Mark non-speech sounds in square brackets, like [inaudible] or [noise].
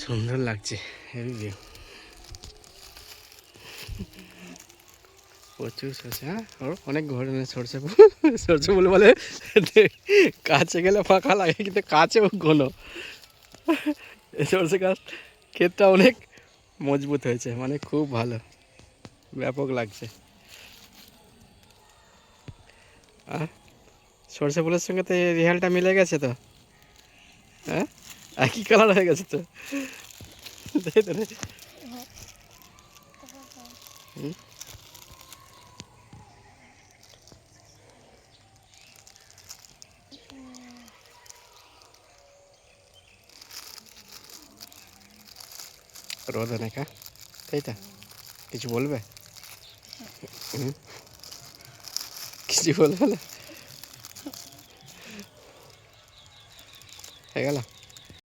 সুন্দর লাগছে প্রচুর সরষে হ্যাঁ? ওর অনেক ধরনের সরষে [laughs] সরষে বলে বলে [laughs] কাছে গেলে ফাঁকা লাগে, কিন্তু কাছেও ঘন। এই সরষে গাছ ক্ষেতটা অনেক মজবুত হয়েছে মানে খুব ভালো। ব্যাপক লাগছে। আর সরষে ফুলের সঙ্গে তো রিহালটা মিলে গেছে তো? হ্যাঁ? একই কালার হয়ে গেছে তো? তাই তো? রোদ অনেক হ্যাঁ তাই তো। কিছু বলবে? কিছু বলবে না? হয়ে গেল?